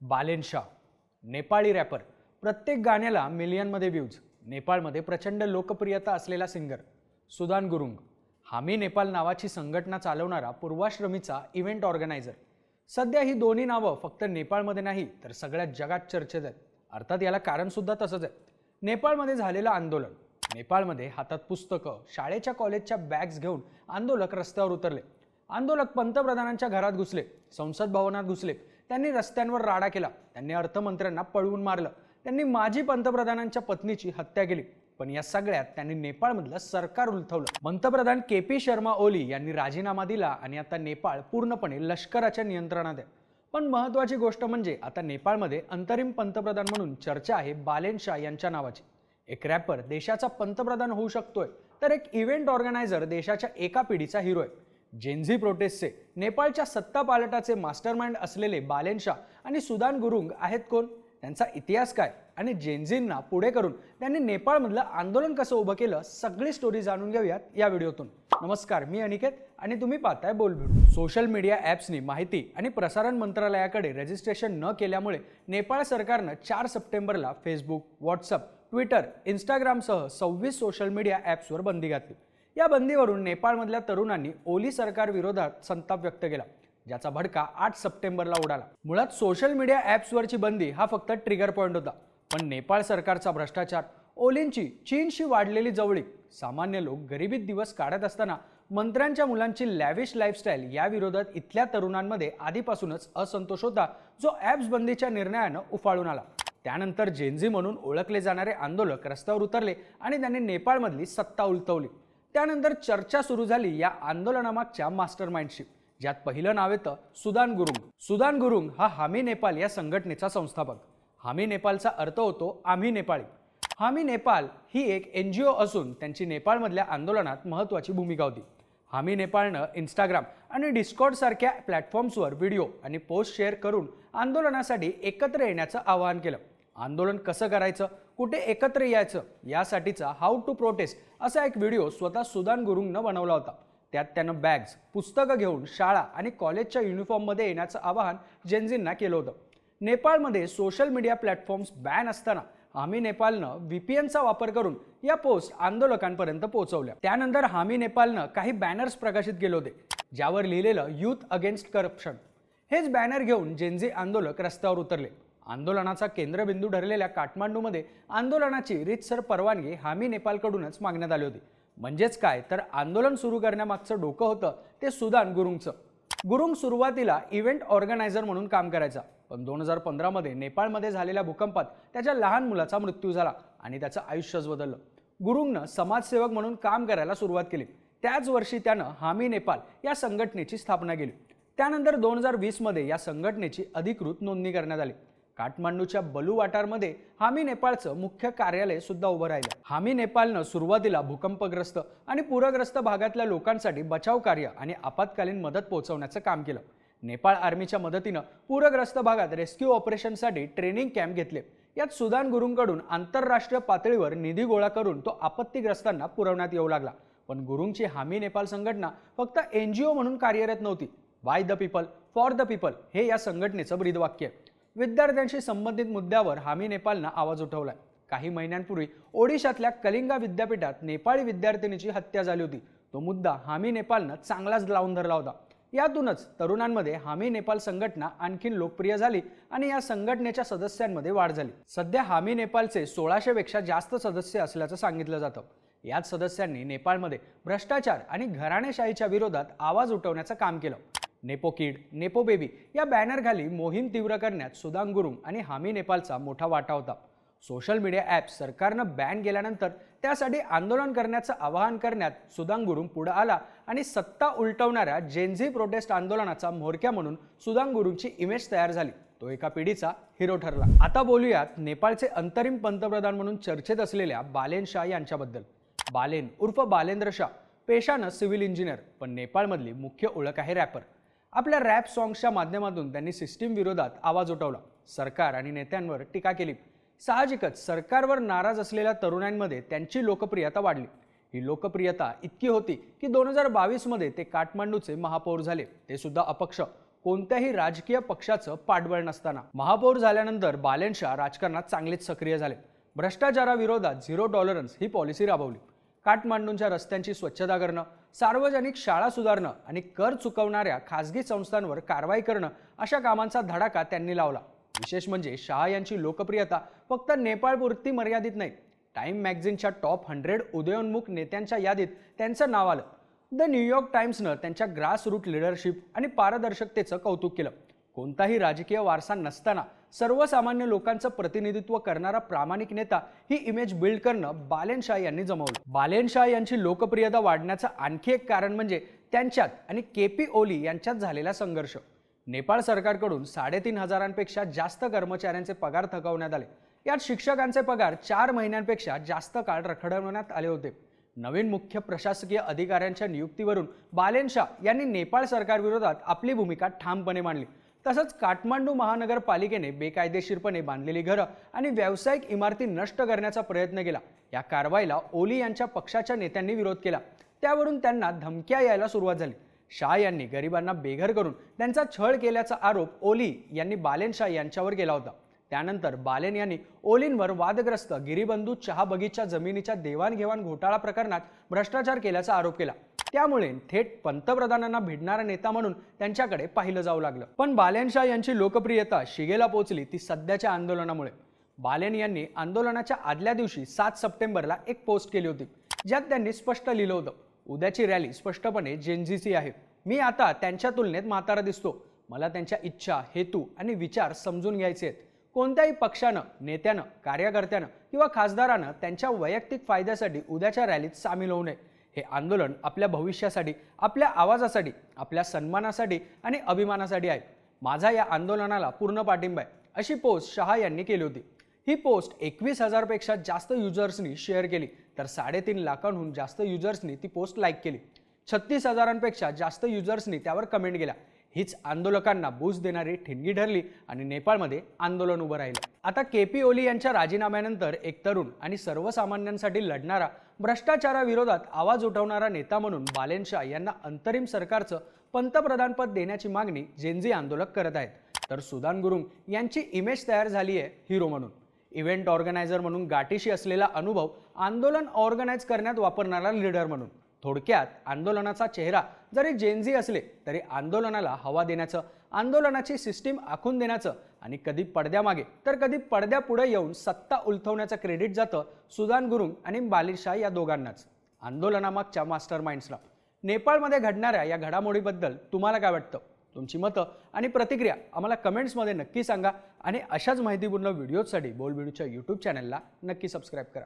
Balen Shah Nepali wrapper प्रत्येक गाण्याला मिलियनमध्ये views नेपाळमध्ये प्रचंड लोकप्रियता असलेला सिंगर सुदान गुरुंग. हामी नेपाल नावाची संघटना चालवणारा पूर्वाश्रमीचा इव्हेंट ऑर्गनायझर सध्या ही दोन्ही नावं फक्त नेपाळमध्ये नाही तर सगळ्या जगात चर्चेत आहेत. अर्थात याला कारणसुद्धा तसंच आहे नेपाळमध्ये झालेलं आंदोलन. नेपाळमध्ये हातात पुस्तकं शाळेच्या कॉलेजच्या बॅग्स घेऊन आंदोलक रस्त्यावर उतरले. आंदोलक पंतप्रधानांच्या घरात घुसले संसद भवनात घुसले त्यांनी रस्त्यांवर राडा केला. त्यांनी अर्थमंत्र्यांना पळवून मारलं. त्यांनी माजी पंतप्रधानांच्या पत्नीची हत्या केली. पण या सगळ्यात त्यांनी नेपाळमधलं सरकार उलथवलं. पंतप्रधान के पी शर्मा ओली यांनी राजीनामा दिला आणि आता नेपाळ पूर्णपणे लष्कराच्या नियंत्रणात आहे. पण महत्वाची गोष्ट म्हणजे आता नेपाळमध्ये अंतरिम पंतप्रधान म्हणून चर्चा आहे बालेन शाह यांच्या नावाची. एक रॅपर देशाचा पंतप्रधान होऊ शकतोय तर एक इव्हेंट ऑर्गनायझर देशाच्या एका पिढीचा हिरो आहे. जेन्झी प्रोटेस्टचे नेपाळच्या सत्ता पालटाचे मास्टरमाइंड असलेले बालेनशा आणि सुदान गुरुंग आहेत कोण? त्यांचा इतिहास काय? आणि जेन्झींना पुढे करून त्यांनी नेपाळमधलं आंदोलन कसं उभं केलं? सगळी स्टोरी जाणून घेऊयात या व्हिडिओतून. नमस्कार मी अनिकेत आणि तुम्ही पाहताय बोलभिड सोशल मीडिया ॲप्सनी माहिती आणि प्रसारण मंत्रालयाकडे रजिस्ट्रेशन न केल्यामुळे नेपाळ सरकारनं चार सप्टेंबरला फेसबुक व्हॉट्सअप ट्विटर इंस्टाग्रामसह सव्वीस सोशल मीडिया ॲप्सवर बंदी घातली. या बंदीवरून नेपाळमधल्या तरुणांनी ओली सरकार विरोधात संताप व्यक्त केला ज्याचा भडका आठ सप्टेंबरला उडाला. मुळात सोशल मीडिया ॲप्सवरची बंदी हा फक्त ट्रिगर पॉईंट होता पण नेपाळ सरकारचा भ्रष्टाचार ओलींची चीनशी वाढलेली जवळीक सामान्य लोक गरिबीत दिवस काढत असताना मंत्र्यांच्या मुलांची लॅविश लाईफस्टाईल या विरोधात इथल्या तरुणांमध्ये आधीपासूनच असंतोष होता जो ॲप्स बंदीच्या निर्णयानं उफाळून आला. त्यानंतर जेन्झी म्हणून ओळखले जाणारे आंदोलक रस्त्यावर उतरले आणि त्यांनी नेपाळमधली सत्ता उलटवली. त्यानंतर चर्चा सुरू झाली या आंदोलनामागच्या मास्टर माइंडशी ज्यात पहिलं नाव येतं सुदान गुरुंग. सुदान गुरुंग हा हामी नेपाल या संघटनेचा संस्थापक. हामी नेपालचा अर्थ होतो आम्ही नेपाळी. हामी नेपाल ही एक एन जी ओ असून त्यांची नेपाळमधल्या आंदोलनात महत्त्वाची भूमिका होती. हामी नेपाळनं इंस्टाग्राम आणि डिस्कॉर्डसारख्या प्लॅटफॉर्म्सवर व्हिडिओ आणि पोस्ट शेअर करून आंदोलनासाठी एकत्र येण्याचं आवाहन केलं. आंदोलन कसं करायचं कुठे एकत्र यायचं यासाठीचा हाऊ टू प्रोटेस्ट असा एक व्हिडिओ स्वतः सुदान गुरुंगनं बनवला होता. त्यात त्यानं बॅग्स पुस्तकं घेऊन शाळा आणि कॉलेजच्या युनिफॉर्ममध्ये येण्याचं आवाहन जेनझींना केलं होतं. नेपाळमध्ये सोशल मीडिया प्लॅटफॉर्म्स बॅन असताना हामी नेपाळनं व्हीपीएनचा वापर करून या पोस्ट आंदोलकांपर्यंत पोहोचवल्या. त्यानंतर हामी नेपाळनं काही बॅनर्स प्रकाशित केले होते ज्यावर लिहिलेलं युथ अगेन्स्ट करप्शन हेच बॅनर घेऊन जेनझी आंदोलक रस्त्यावर उतरले. आंदोलनाचा केंद्रबिंदू ठरलेल्या काठमांडूमध्ये आंदोलनाची रीतसर परवानगी हामी नेपाळकडूनच मागण्यात आली होती. म्हणजेच काय? तर आंदोलन सुरू करण्यामागचं डोकं होतं ते सुदान गुरुंगचं. गुरुंग सुरुवातीला इव्हेंट ऑर्गनायझर म्हणून काम करायचा. पण दोन हजार पंधरामध्ये नेपाळमध्ये झालेल्या भूकंपात त्याच्या लहान मुलाचा मृत्यू झाला आणि त्याचं आयुष्यच बदललं. गुरुंगनं समाजसेवक म्हणून काम करायला सुरुवात केली. त्याच वर्षी त्यानं हामी नेपाळ या संघटनेची स्थापना केली. त्यानंतर दोन हजार वीसमध्ये या संघटनेची अधिकृत नोंदणी करण्यात आली. काठमांडूच्या बलू वाटारमध्ये हामी नेपाळचं मुख्य कार्यालय सुद्धा उभं राहिलं. हामी नेपाळनं सुरुवातीला भूकंपग्रस्त आणि पूरग्रस्त भागातल्या लोकांसाठी बचाव कार्य आणि आपत्कालीन मदत पोहोचवण्याचं काम केलं. नेपाळ आर्मीच्या मदतीनं पूरग्रस्त भागात रेस्क्यू ऑपरेशनसाठी ट्रेनिंग कॅम्प घेतले. यात सुदान गुरुंकडून आंतरराष्ट्रीय पातळीवर निधी गोळा करून तो आपत्तीग्रस्तांना पुरवण्यात येऊ लागला. पण गुरुंची हामी नेपाळ संघटना फक्त एन जी ओ म्हणून कार्यरत नव्हती. By the people for the people हे या संघटनेचं ब्रीदवाक्य आहे. विद्यार्थ्यांशी संबंधित मुद्द्यावर हामी नेपाळनं आवाज उठवलाय. काही महिन्यांपूर्वी ओडिशातल्या कलिंगा विद्यापीठात नेपाळी विद्यार्थिनीची हत्या झाली होती. तो मुद्दा हामी नेपाळनं चांगलाच लावून धरला होता. यातूनच तरुणांमध्ये हामी नेपाल संघटना आणखीन लोकप्रिय झाली आणि या संघटनेच्या सदस्यांमध्ये वाढ झाली. सध्या हामी नेपाळचे सोळाशेपेक्षा जास्त सदस्य असल्याचं सांगितलं जातं. याच सदस्यांनी नेपाळमध्ये भ्रष्टाचार आणि घराणेशाहीच्या विरोधात आवाज उठवण्याचं काम केलं. नेपो किड नेपो बेबी या बॅनरखाली मोहीम तीव्र करण्यात सुदांगुरुंग आणि हामी नेपाळचा मोठा वाटा होता. सोशल मीडिया ॲप सरकारनं बॅन केल्यानंतर त्यासाठी आंदोलन करण्याचं आवाहन करण्यात सुदांगुरुंग पुढं आला आणि सत्ता उलटवणाऱ्या जेनझी प्रोटेस्ट आंदोलनाचा म्होरक्या म्हणून सुदांगुरुंगची इमेज तयार झाली. तो एका पिढीचा हिरो ठरला. आता बोलूयात नेपाळचे अंतरिम पंतप्रधान म्हणून चर्चेत असलेल्या बालेन शाह यांच्याबद्दल. बालेन उर्फ बालेंद्र शाह पेशानं सिव्हिल इंजिनियर पण नेपाळमधली मुख्य ओळख आहे रॅपर आपल्या रॅप सॉंग्सच्या माध्यमातून त्यांनी सिस्टीम विरोधात आवाज उठवला. सरकार आणि नेत्यांवर टीका केली. साहजिकच सरकारवर नाराज असलेल्या तरुणांमध्ये त्यांची लोकप्रियता वाढली. ही लोकप्रियता इतकी होती की दोन हजार बावीसमध्ये ते काठमांडूचे महापौर झाले. ते सुद्धा अपक्ष. कोणत्याही राजकीय पक्षाचं पाठबळ नसताना. महापौर झाल्यानंतर बालेन शाह राजकारणात चांगलेच सक्रिय झाले. भ्रष्टाचाराविरोधात झिरो टॉलरन्स ही पॉलिसी राबवली. काठमांडूंच्या रस्त्यांची स्वच्छता करणं सार्वजनिक शाळा सुधारणं आणि कर चुकवणाऱ्या खासगी संस्थांवर कारवाई करणं अशा कामांचा धडाका त्यांनी लावला. विशेष म्हणजे शहा यांची लोकप्रियता फक्त नेपाळपुरती मर्यादित नाही. टाइम मॅगझिनच्या टॉप हंड्रेड उदयोन्मुख नेत्यांच्या यादीत त्यांचं नाव आलं. द न्यूयॉर्क टाइम्सनं त्यांच्या ग्रासरूट लीडरशिप लिडरशिप आणि पारदर्शकतेचं कौतुक केलं. कोणताही राजकीय वारसा नसताना सर्वसामान्य लोकांचं प्रतिनिधित्व करणारा प्रामाणिक नेता ही इमेज बिल्ड करणं बालेन शाह यांनी जमवलं. बालेन शाह यांची लोकप्रियता वाढण्याचं आणखी एक कारण म्हणजे त्यांच्यात आणि के पी ओली यांच्यात झालेला संघर्ष. नेपाळ सरकारकडून साडेतीन हजारांपेक्षा जास्त कर्मचाऱ्यांचे पगार थकवण्यात आले. यात शिक्षकांचे पगार चार महिन्यांपेक्षा जास्त काळ रखडवण्यात आले होते. नवीन मुख्य प्रशासकीय अधिकाऱ्यांच्या नियुक्तीवरून बालेन शाह यांनी नेपाळ सरकारविरोधात आपली भूमिका ठामपणे मांडली. तसंच काठमांडू महानगरपालिकेने बेकायदेशीरपणे बांधलेली घरं आणि व्यावसायिक इमारती नष्ट करण्याचा प्रयत्न केला. या कारवाईला ओली यांच्या पक्षाच्या नेत्यांनी विरोध केला. त्यावरून त्यांना धमक्या यायला सुरुवात झाली. शाह यांनी गरिबांना बेघर करून त्यांचा छळ केल्याचा आरोप ओली यांनी बालेन शाह यांच्यावर केला होता. त्यानंतर बालेन यांनी ओलींवर वादग्रस्त गिरीबंधू चहा बगीचा जमिनीच्या देवाणघेवाण घोटाळा प्रकरणात भ्रष्टाचार केल्याचा आरोप केला. त्यामुळे थेट पंतप्रधानांना भिडणारा नेता म्हणून त्यांच्याकडे पाहिलं जाऊ लागलं. पण बालेनशाह यांची लोकप्रियता शिगेला पोहोचली ती सध्याच्या आंदोलनामुळे. बालेन यांनी आंदोलनाच्या आदल्या दिवशी सात सप्टेंबरला एक पोस्ट केली होती ज्यात त्यांनी स्पष्ट लिहिलं होतं उद्याची रॅली स्पष्टपणे जेनजीसी आहे. मी आता त्यांच्या तुलनेत म्हातारा दिसतो. मला त्यांच्या इच्छा हेतू आणि विचार समजून घ्यायचे आहेत. कोणत्याही पक्षानं नेत्यानं कार्यकर्त्यानं किंवा खासदारानं त्यांच्या वैयक्तिक फायद्यासाठी उद्याच्या रॅलीत सामील होऊ नये. हे आंदोलन आपल्या भविष्यासाठी आपल्या आवाजासाठी आपल्या सन्मानासाठी आणि अभिमानासाठी आहे. माझा या आंदोलनाला पूर्ण पाठिंबा आहे अशी पोस्ट शहा यांनी केली होती. ही पोस्ट एकवीस हजारपेक्षा जास्त युजर्सनी शेअर केली तर साडेतीन लाखांहून जास्त युजर्सनी ती पोस्ट लाईक केली. छत्तीस हजारांपेक्षा जास्त युजर्सनी त्यावर कमेंट केल्या. हीच आंदोलकांना बूज देणारी ठिणगी ठरली आणि नेपाळमध्ये आंदोलन उभं राहिलं. आता के पी ओली यांच्या राजीनाम्यानंतर एक तरुण आणि सर्वसामान्यांसाठी लढणारा भ्रष्टाचाराविरोधात आवाज उठवणारा नेता म्हणून बालेन शाह यांना अंतरिम सरकारचं पंतप्रधानपद देण्याची मागणी जेनजी आंदोलक करत आहेत. तर सुदान गुरुंग यांची इमेज तयार झाली आहे हिरो म्हणून. इव्हेंट ऑर्गनायझर म्हणून गाठीशी असलेला अनुभव आंदोलन ऑर्गनाईज करण्यात वापरणारा लीडर म्हणून. थोडक्यात आंदोलनाचा चेहरा जरी जेनझी असले तरी आंदोलनाला हवा देण्याचं आंदोलनाची सिस्टीम आखून देण्याचं आणि कधी पडद्यामागे तर कधी पडद्यापुढे येऊन सत्ता उलथवण्याचं क्रेडिट जातं सुदान गुरुंग आणि बालिशाह या दोघांनाच. आंदोलनामागच्या मास्टर माइंड्सला नेपाळमध्ये घडणाऱ्या या घडामोडीबद्दल तुम्हाला काय वाटतं? तुमची मतं आणि प्रतिक्रिया आम्हाला कमेंट्समध्ये नक्की सांगा आणि अशाच माहितीपूर्ण व्हिडिओजसाठी बोल व्हिडिओच्या यूट्यूब चॅनलला नक्की सबस्क्राईब करा.